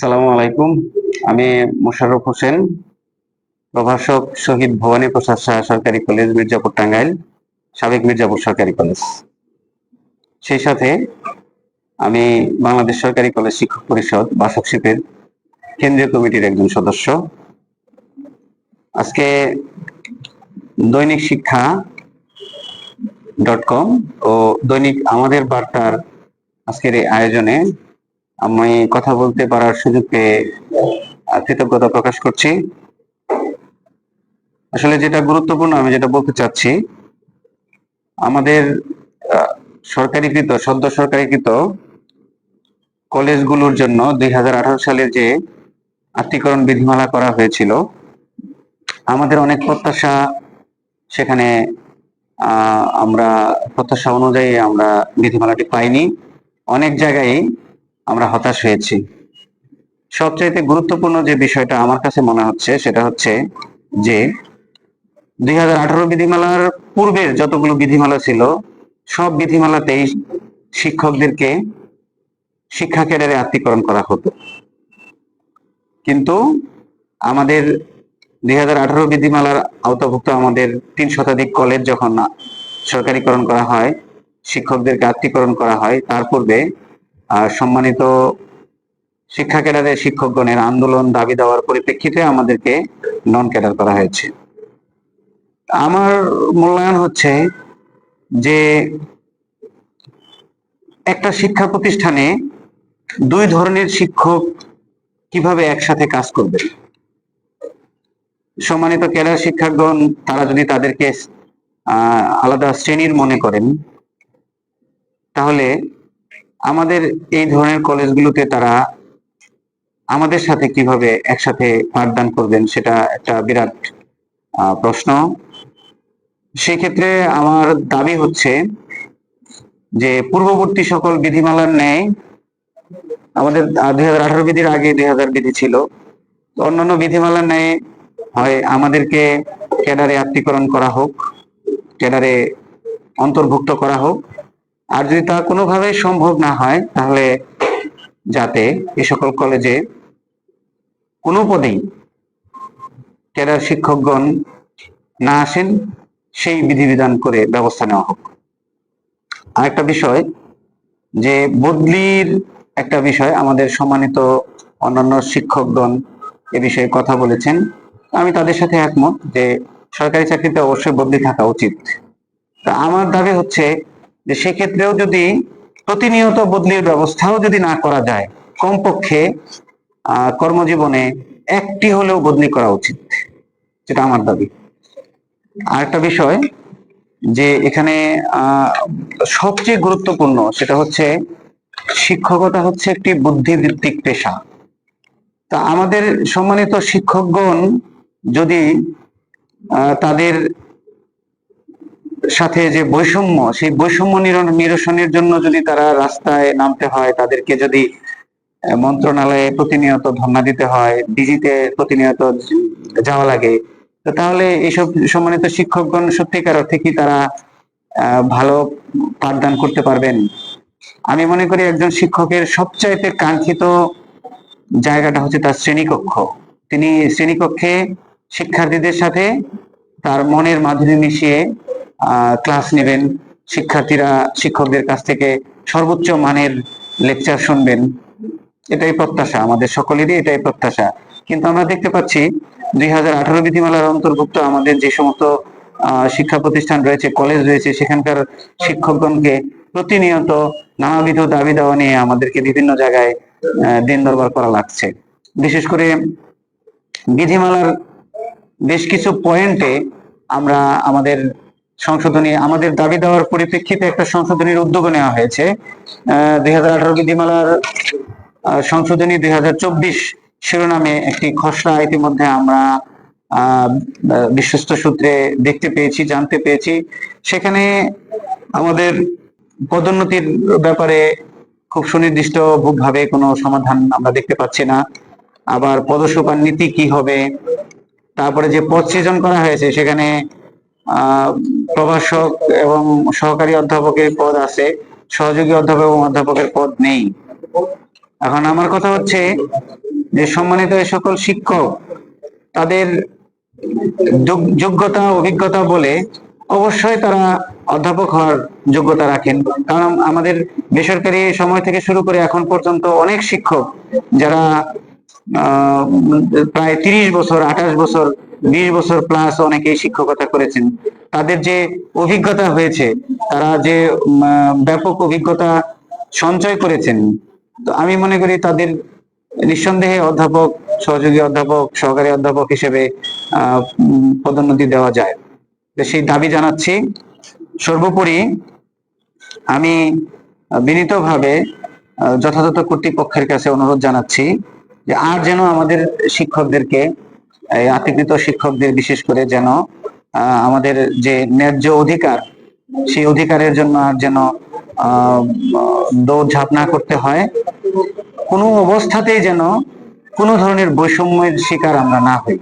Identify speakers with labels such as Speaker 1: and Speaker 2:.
Speaker 1: সালামু আলাইকুম। আমি মোশাররফ হোসেন, প্রভাষক শহীদ ভবানী প্রসাদ শাহ সরকারি কলেজ মির্জাপুর টাঙ্গাইল, সাবেক মির্জাপুর সরকারি কলেজ। সেই সাথে আমি বাংলাদেশ সরকারি কলেজ শিক্ষক পরিষদ বাসক শিপের কেন্দ্রীয় কমিটির একজন সদস্য। আজকে দৈনিক শিক্ষা ডট কম ও দৈনিক আমাদের বার্তার আজকের এই আয়োজনে আমি কথা বলতে পারার সুযোগ পেয়ে কৃতজ্ঞতা প্রকাশ করছি। আসলে যেটা গুরুত্বপূর্ণ, আমি যেটা বলতে চাচ্ছি, আমাদের সরকারিকৃত, সদ্য সরকারিকৃত কলেজগুলোর জন্য দুই হাজার আঠারো সালে যে আত্মীকরণ বিধিমালা করা হয়েছিল, আমাদের অনেক প্রত্যাশা সেখানে আমরা প্রত্যাশা অনুযায়ী আমরা বিধিমালাটি পাইনি। অনেক জায়গায় আমরা হতাশ হয়েছি। সবচাইতে গুরুত্বপূর্ণ যে বিষয়টা আমার কাছে মনে হচ্ছে সেটা হচ্ছে যে দুই বিধিমালার পূর্বের যতগুলো বিধিমালা ছিল, সব বিধিমালাতেই শিক্ষকদেরকে শিক্ষা ক্যাডারে আত্মীকরণ করা হতো। কিন্তু আমাদের দুই হাজার আঠারো বিধিমালার আওতাভুক্ত আমাদের তিন শতাধিক কলেজ যখন সরকারিকরণ করা হয়, শিক্ষকদেরকে আত্মীকরণ করা হয়, তার পূর্বে সম্মানিত শিক্ষা ক্যাডারের শিক্ষকগণের আন্দোলন দাবি দেওয়ার পরিপ্রেক্ষিতে আমাদেরকে নন ক্যাডার করা হয়েছে। আমার মূল্যায়ন হচ্ছে যে একটা শিক্ষা প্রতিষ্ঠানে দুই ধরনের শিক্ষক কীভাবে একসাথে কাজ করবে? সম্মানিত ক্যাডার শিক্ষকগণ, তারা যদি তাদেরকে আলাদা শ্রেণির মনে করেন, তাহলে আমাদের এই ধরনের কলেজগুলোতে তারা আমাদের সাথে কীভাবে একসাথে পাঠদান করবেন সেটা একটা বিরাট প্রশ্ন। সেক্ষেত্রে আমার দাবি হচ্ছে যে পূর্ববর্তী সকল বিধিমালার ন্যায় আমাদের দুই হাজার আঠারো বিধির আগে দুই হাজার বিধি ছিল। অন্যান্য বিধিমালার ন্যায় হয় আমাদেরকে ক্যাডারে আত্মীকরণ করা হোক, ক্যাডারে অন্তর্ভুক্ত করা হোক। আর যদি তা কোনোভাবে সম্ভব না হয়, তাহলে যাতে এ সকল কলেজে কোনো পদেই ক্যাডার শিক্ষকগণ না আসেন, সেই বিধিবিধান করে ব্যবস্থা নেওয়া হোক। আরেকটা বিষয়, যে বদলির একটা বিষয় আমাদের সম্মানিত অন্যান্য শিক্ষকগণ এ বিষয়ে কথা বলেছেন। আমি তাদের সাথে একমত যে সরকারি চাকরিতে অবশ্যই বদলি থাকা উচিত। তা আমার দাবি হচ্ছে যে সেক্ষেত্রেও যদি প্রতিনিয়ত বদলির ব্যবস্থাও যদি না করা যায়, কমপক্ষে কর্মজীবনে একটি হলেও বদলি করা উচিত, যেটা আমার দাবি। আরেকটা বিষয়, যে এখানে সবচেয়ে গুরুত্বপূর্ণ সেটা হচ্ছে, শিক্ষকতা হচ্ছে একটি বুদ্ধিভিত্তিক পেশা। তা আমাদের সম্মানিত শিক্ষকগণ যদি তাদের সাথে যে বৈষম্য, সেই বৈষম্য নির- নিরসনের জন্য যদি তারা রাস্তায় নামতে হয়, তাদেরকে যদি মন্ত্রণালয়ে প্রতিনিয়ত ধর্ণা দিতে হয়, ডিজিতে প্রতিনিয়ত যাওয়া লাগে তাহলে এইসব সম্মানিত শিক্ষকগণ সত্যিকার অর্থে কি তারা ভালো পাঠদান করতে পারবেন? আমি মনে করি একজন শিক্ষকের সবচাইতে কাঙ্ক্ষিত জায়গাটা হচ্ছে তার শ্রেণীকক্ষ। তিনি শ্রেণীকক্ষে শিক্ষার্থীদের সাথে তার মনের মাধুরী মিশিয়ে ক্লাস নেবেন। শিক্ষার্থীরা, শিক্ষকদের কাছ থেকে সর্বোচ্চ মানের লেকচার শুনবেন। এটাই প্রত্যাশা, আমাদের সকলেরই এটাই প্রত্যাশা। কিন্তু আমরা দেখতে পাচ্ছি দুই হাজার আঠারো বিধিমালার অন্তর্ভুক্ত আমাদের যে সমস্ত শিক্ষা প্রতিষ্ঠান রয়েছে কলেজ রয়েছে, সেখানকার শিক্ষকগণকে প্রতিনিয়ত নানাবিধ দাবি দাওয়া নিয়ে আমাদেরকে বিভিন্ন জায়গায় দিন দরবার করা লাগছে। বিশেষ করে বিধিমালার বেশ কিছু পয়েন্টে আমরা আমাদের সংশোধনী আমাদের দাবি দেওয়ার পরিপ্রেক্ষিতে একটা সংশোধনীর উদ্যোগ নেওয়া হয়েছে। দুই হাজার আঠারো বিধিমালার সংশোধনী দুই হাজার চব্বিশ শিরোনামে একটি খসড়া ইতিমধ্যে আমরা বিশ্বস্ত সূত্রে দেখতে পেয়েছি, জানতে পেয়েছি সেখানে আমাদের পদোন্নতির ব্যাপারে খুব সুনির্দিষ্ট ভাবে কোনো সমাধান আমরা দেখতে পাচ্ছি না। আবার পদসোপান নীতি কি হবে, তারপরে যে পদ সৃজন করা হয়েছে, সেখানে প্রভাষক এবং সহকারী অধ্যাপকের পদ আছে। সহযোগী অধ্যাপক এবং অধ্যাপকের পদ নেই। এখন আমার কথা হচ্ছে যে সম্মানিত সকল শিক্ষক, তাদের যোগ- যোগ্যতা, অভিজ্ঞতা বলে অবশ্যই তারা অধ্যাপক হওয়ার যোগ্যতা রাখেন। কারণ আমাদের বেসরকারি সময় থেকে শুরু করে এখন পর্যন্ত অনেক শিক্ষক যারা প্রায় তিরিশ বছর, আঠাশ বছর বিশ বছর প্লাস অনেকেই শিক্ষকতা করেছেন। তাদের যে অভিজ্ঞতা হয়েছে, তারা যে ব্যাপক অভিজ্ঞতা সঞ্চয় করেছেন, তো আমি মনে করি তাদের নিঃসন্দেহে অধ্যাপক, সহযোগী অধ্যাপক, সহকারী অধ্যাপক হিসেবে পদোন্নতি দেওয়া যায়। তো সেই দাবি জানাচ্ছি। সর্বোপরি আমি বিনীতভাবে যথাযথ কর্তৃপক্ষের কাছে অনুরোধ জানাচ্ছি যে আর যেন আমাদের শিক্ষকদেরকে এই আতিকৃত শিক্ষকদের বিশেষ করে যেন আমাদের যে ন্যায্য অধিকার, সেই অধিকারের জন্য আর যেন দৌড় ঝাঁপ না করতে হয়। কোনো অবস্থাতেই যেন কোনো ধরনের বৈষম্যের শিকার আমরা না হই।